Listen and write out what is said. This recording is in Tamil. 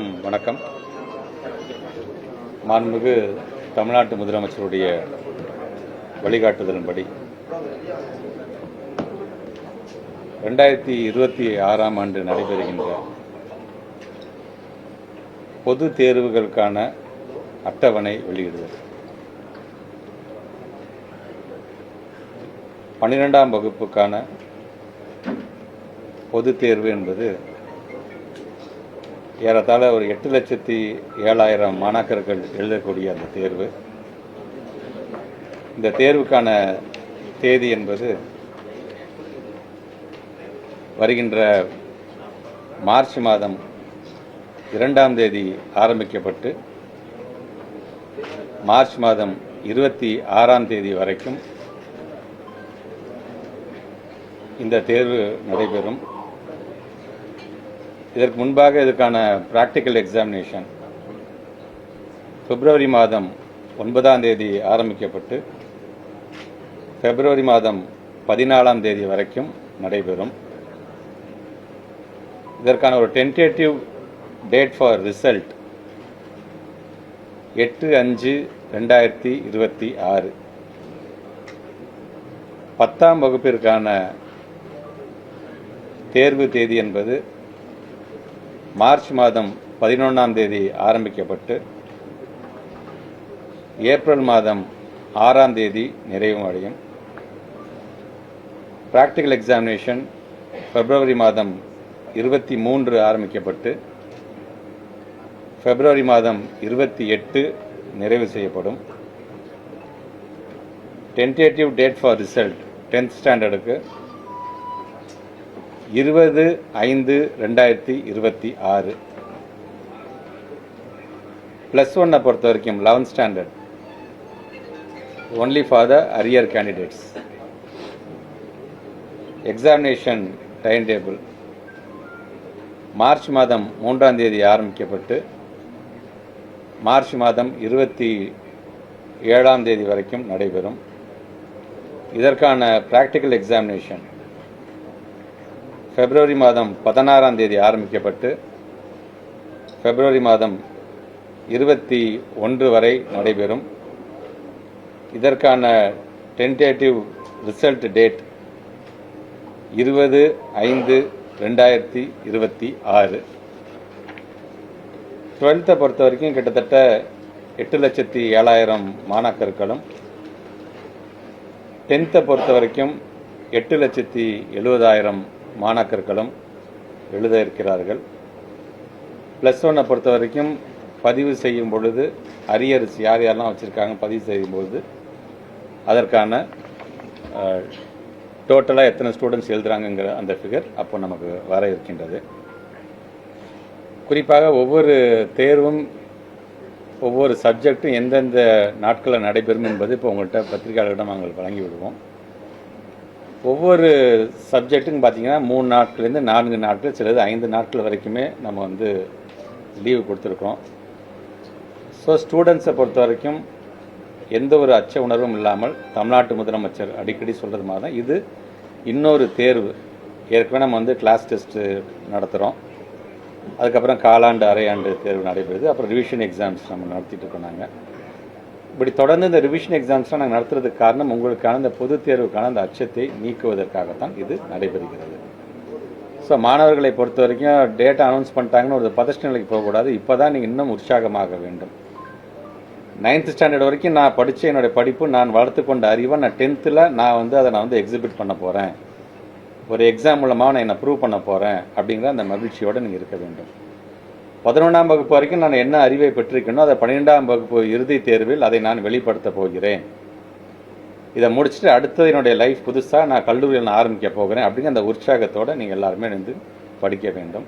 அனைவருக்கும் வணக்கம். மாண்புமிகு தமிழ்நாட்டு முதலமைச்சருடைய வழிகாட்டுதலின்படி ரெண்டாயிரத்தி இருபத்தி ஆறாம் ஆண்டு நடைபெறுகின்ற பொது தேர்வுகளுக்கான அட்டவணை வெளியிடுதல். பன்னிரெண்டாம் வகுப்புக்கான பொது தேர்வு என்பது ஏறத்தாழ ஒரு எட்டு லட்சத்தி ஏழாயிரம் மாணாக்கர்கள் எழுதக்கூடிய அந்த தேர்வு. இந்த தேர்வுக்கான தேதி என்பது வருகின்ற மார்ச் மாதம் இரண்டாம் தேதி ஆரம்பிக்கப்பட்டு மார்ச் மாதம் இருபத்தி ஆறாம் தேதி வரைக்கும் இந்த தேர்வு நடைபெறும். இதற்கு முன்பாக இதற்கான பிராக்டிக்கல் எக்ஸாமினேஷன் பிப்ரவரி மாதம் ஒன்பதாம் தேதி ஆரம்பிக்கப்பட்டு பிப்ரவரி மாதம் பதினாலாம் தேதி வரைக்கும் நடைபெறும். இதற்கான ஒரு டென்டேட்டிவ் டேட் ஃபார் ரிசல்ட் எட்டு அஞ்சு ரெண்டாயிரத்தி இருபத்தி ஆறு. பத்தாம் வகுப்பிற்கான தேர்வு தேதி என்பது மார்ச் மாதம் பதினொன்றாம் தேதி ஆரம்பிக்கப்பட்டு ஏப்ரல் மாதம் ஆறாம் தேதி நிறைவு அடையும். ப்ராக்டிக்கல் எக்ஸாமினேஷன் பிப்ரவரி மாதம் இருபத்தி மூன்று ஆரம்பிக்கப்பட்டு பிப்ரவரி மாதம் இருபத்தி எட்டு நிறைவு செய்யப்படும். Tentative date for result tenth ஸ்டாண்டர்டுக்கு இருபது ஐந்து ரெண்டாயிரத்தி இருபத்தி ஆறு. ப்ளஸ் ஒன்னை பொறுத்த வரைக்கும் eleventh standard only for the arrear candidates examination time table March மாதம் மூன்றாம் தேதி ஆரம்பிக்கப்பட்டு மார்ச் மாதம் இருபத்தி ஏழாம் தேதி வரைக்கும் நடைபெறும். இதற்கான ப்ராக்டிக்கல் எக்ஸாமினேஷன் பிப்ரவரி மாதம் பதினாறாம் தேதி ஆரம்பிக்கப்பட்டு பிப்ரவரி மாதம் இருபத்தி ஒன்று வரை நடைபெறும். இதற்கான டென்டேட்டிவ் ரிசல்ட் டேட் இருபது ஐந்து ரெண்டாயிரத்தி இருபத்தி ஆறு. டுவெல்த்தை பொறுத்த வரைக்கும் கிட்டத்தட்ட எட்டு லட்சத்தி ஏழாயிரம் மாணாக்கர்களும் டென்த்தை பொறுத்த வரைக்கும் எட்டு லட்சத்தி எழுபதாயிரம் மாணாக்கர்களும் எழுத இருக்கிறார்கள். ப்ளஸ் ஒன்னை பொறுத்த வரைக்கும் பதிவு செய்யும் பொழுது அரியர்ஸ் யார் யாரெல்லாம் வச்சுருக்காங்க பதிவு செய்யும் பொழுது அதற்கான டோட்டலாக எத்தனை ஸ்டூடெண்ட்ஸ் எழுதுறாங்கங்கிற அந்த ஃபிகர் அப்போ நமக்கு வர இருக்கின்றது. குறிப்பாக ஒவ்வொரு தேர்வும் ஒவ்வொரு சப்ஜெக்டும் எந்தெந்த நாட்களில் நடைபெறும் என்பது இப்போ உங்கள்கிட்ட பத்திரிகையாளர்களிடம் நாங்கள் வழங்கி விடுவோம். ஒவ்வொரு சப்ஜெக்ட்டுன்னு பார்த்தீங்கன்னா மூணு நாட்கள்லேருந்து நான்கு நாட்கள் சிலது ஐந்து நாட்கள் வரைக்குமே நம்ம வந்து லீவு கொடுத்துருக்கோம் ஸோ ஸ்டூடெண்ட்ஸை பொறுத்த வரைக்கும் எந்த ஒரு அச்ச உணர்வும் இல்லாமல் தமிழ்நாட்டு முதலமைச்சர் அடிக்கடி சொல்கிறது மாதிரி தான். இது இன்னொரு தேர்வு. ஏற்கனவே நம்ம வந்து கிளாஸ் டெஸ்ட்டு நடத்துகிறோம் அதுக்கப்புறம் காலாண்டு அரையாண்டு தேர்வு நடைபெறுது. அப்புறம் ரிவிஷன் எக்ஸாம்ஸ் நம்ம நடத்திட்டு இருக்கோம் நாங்கள் இப்படி தொடர்ந்து இந்த ரிவிஷன் எக்ஸாம்ஸ்லாம் நாங்கள் நடத்துறதுக்கு காரணம் உங்களுக்கான இந்த பொது தேர்வுக்கான அந்த அச்சத்தை நீக்குவதற்காகத்தான் இது நடைபெறுகிறது. ஸோ மாணவர்களை பொறுத்த வரைக்கும் டேட்டா அனௌன்ஸ் பண்ணிட்டாங்கன்னு ஒரு பதஷ்ட நிலைக்கு போகக்கூடாது. இப்போ தான் நீங்கள் இன்னும் உற்சாகமாக வேண்டும். நைன்த் ஸ்டாண்டர்ட் வரைக்கும் நான் படித்த என்னுடைய படிப்பு நான் வளர்த்து கொண்ட அறிவை நான் டென்த்தில் நான் வந்து அதை நான் வந்து எக்ஸிபிட் பண்ண போகிறேன் ஒரு எக்ஸாம் மூலமாக நான் என்னை ப்ரூவ் பண்ண போகிறேன் அப்படிங்கிற அந்த மகிழ்ச்சியோடு நீங்கள் இருக்க வேண்டும். பதினொன்றாம் வகுப்பு வரைக்கும் நான் என்ன அறிவை பெற்றிருக்கேனோ அதை பன்னிரெண்டாம் வகுப்பு இறுதி தேர்வில் அதை நான் வெளிப்படுத்த போகிறேன். இதை முடிச்சுட்டு அடுத்தது என்னுடைய லைஃப் புதுசாக நான் கல்லூரியில் நான் ஆரம்பிக்க போகிறேன் அப்படிங்கிற அந்த உற்சாகத்தோடு நீங்கள் எல்லாருமே இருந்து படிக்க வேண்டும்.